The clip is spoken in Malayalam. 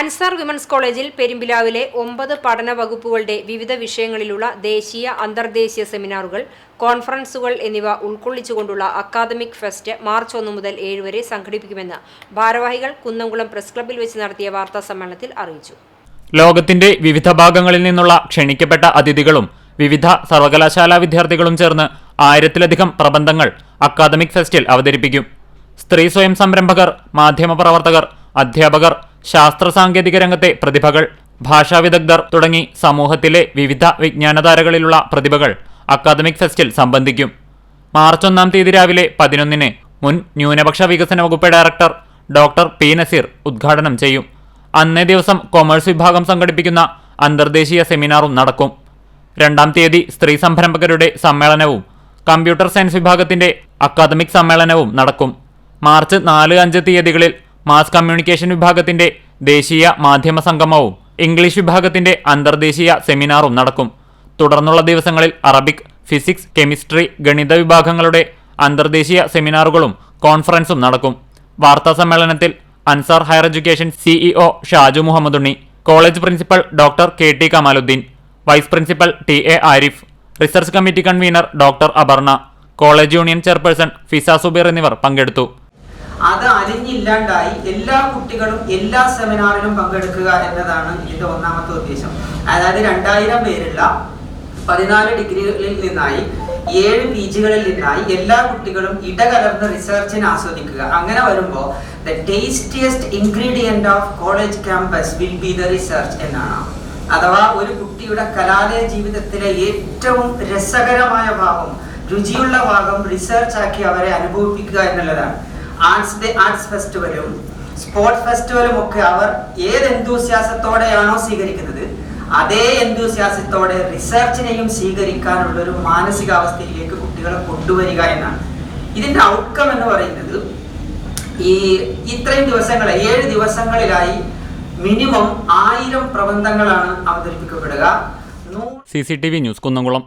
അൻസാർ വിമൻസ് കോളേജിൽ പെരുമ്പിലാവിലെ ഒമ്പത് പഠന വകുപ്പുകളുടെ വിവിധ വിഷയങ്ങളിലുള്ള ദേശീയ അന്തർദേശീയ സെമിനാറുകൾ കോൺഫറൻസുകൾ എന്നിവ ഉൾക്കൊള്ളിച്ചുകൊണ്ടുള്ള അക്കാദമിക് ഫെസ്റ്റ് മാർച്ച് ഒന്ന് മുതൽ ഏഴ് വരെ സംഘടിപ്പിക്കുമെന്ന് ഭാരവാഹികൾ കുന്നംകുളം പ്രസ് ക്ലബ്ബിൽ വെച്ച് നടത്തിയ വാർത്താ സമ്മേളനത്തിൽ അറിയിച്ചു. ലോകത്തിന്റെ വിവിധ ഭാഗങ്ങളിൽ നിന്നുള്ള ക്ഷണിക്കപ്പെട്ട അതിഥികളും വിവിധ സർവകലാശാലാ വിദ്യാർത്ഥികളും ചേർന്ന് ആയിരത്തിലധികം പ്രബന്ധങ്ങൾ അക്കാദമിക് ഫെസ്റ്റിൽ അവതരിപ്പിക്കും. സ്ത്രീ സ്വയം സംരംഭകർ മാധ്യമപ്രവർത്തകർ അധ്യാപകർ ശാസ്ത്ര സാങ്കേതിക രംഗത്തെ പ്രതിഭകൾ ഭാഷാ വിദഗ്ധർ തുടങ്ങി സമൂഹത്തിലെ വിവിധ വിജ്ഞാനധാരകളിലുള്ള പ്രതിഭകൾ അക്കാദമിക് ഫെസ്റ്റിൽ സംബന്ധിക്കും. മാർച്ച് ഒന്നാം തീയതി രാവിലെ പതിനൊന്നിന് മുൻ ന്യൂനപക്ഷ വികസന വകുപ്പ് ഡയറക്ടർ ഡോക്ടർ പി. നസീർ ഉദ്ഘാടനം ചെയ്യും. അന്നേ ദിവസം കൊമേഴ്സ് വിഭാഗം സംഘടിപ്പിക്കുന്ന അന്തർദേശീയ സെമിനാറും നടക്കും. രണ്ടാം തീയതി സ്ത്രീ സംരംഭകരുടെ സമ്മേളനവും കമ്പ്യൂട്ടർ സയൻസ് വിഭാഗത്തിന്റെ അക്കാദമിക് സമ്മേളനവും നടക്കും. മാർച്ച് നാല് അഞ്ച് തീയതികളിൽ മാസ് കമ്മ്യൂണിക്കേഷൻ വിഭാഗത്തിന്റെ ദേശീയ മാധ്യമ സംഗമവും ഇംഗ്ലീഷ് വിഭാഗത്തിന്റെ അന്തർദേശീയ സെമിനാറും നടക്കും. തുടർന്നുള്ള ദിവസങ്ങളിൽ അറബിക് ഫിസിക്സ് കെമിസ്ട്രി ഗണിത വിഭാഗങ്ങളുടെ അന്തർദേശീയ സെമിനാറുകളും കോൺഫറൻസും നടക്കും. വാർത്താ സമ്മേളനത്തിൽ Ansar higher education CEO Shaju Muhammadunni college principal doctor K T Kamaluddin vice principal T A Arif research committee convener doctor Aparna college union chairperson Fiza Subeer എന്നിവർ പങ്കെടുത്തു. അത് അലിഞ്ഞില്ലാണ്ടായി എല്ലാ കുട്ടികളും എല്ലാ സെമിനാറിലും പങ്കെടുക്കുക എന്നതാണ് ഇതിന്റെ ഒന്നാമത്തെ ഉദ്ദേശം. അതായത് രണ്ടായിരം പേരുള്ള പതിനാല് ഡിഗ്രികളിൽ നിന്നായി ഏഴ് പി ജികളിൽ നിന്നായി എല്ലാ കുട്ടികളും ഇടകലർന്ന റിസർച്ചിനെ ആസ്വദിക്കുക. അങ്ങനെ വരുമ്പോൾ the tastiest ingredient of college campus will be the research എന്നാണ്. അഥവാ ഒരു കുട്ടിയുടെ കലാലയ ജീവിതത്തിലെ ഏറ്റവും രസകരമായ ഭാഗം രുചിയുള്ള ഭാഗം റിസർച്ച് ആക്കി അവരെ അനുഭവിപ്പിക്കുക എന്നുള്ളതാണ്. ആർട്സ് ഡേ ആർട്സ് ഫെസ്റ്റിവലും സ്പോർട്സ് ഫെസ്റ്റിവലും ഒക്കെ അവർ ഏത് എന്തൂസിയാസത്തോടെയാണോ സ്വീകരിക്കുന്നത് അതേ എന്തൂസിയാസത്തോടെ റിസർച്ചിനെയും സ്വീകരിക്കാനുള്ള ഒരു മാനസികാവസ്ഥയിലേക്ക് കുട്ടികളെ കൊണ്ടുവരിക എന്നാണ്. ഇതിന്റെ ഔട്ട്കം എന്ന് പറയുന്നത് ഈ ഇത്രയും ദിവസങ്ങൾ ഏഴ് ദിവസങ്ങളിലായി മിനിമം ആയിരം പ്രബന്ധങ്ങളാണ് അവതരിപ്പിക്കപ്പെടുക. C C T V news Kunnamkulam.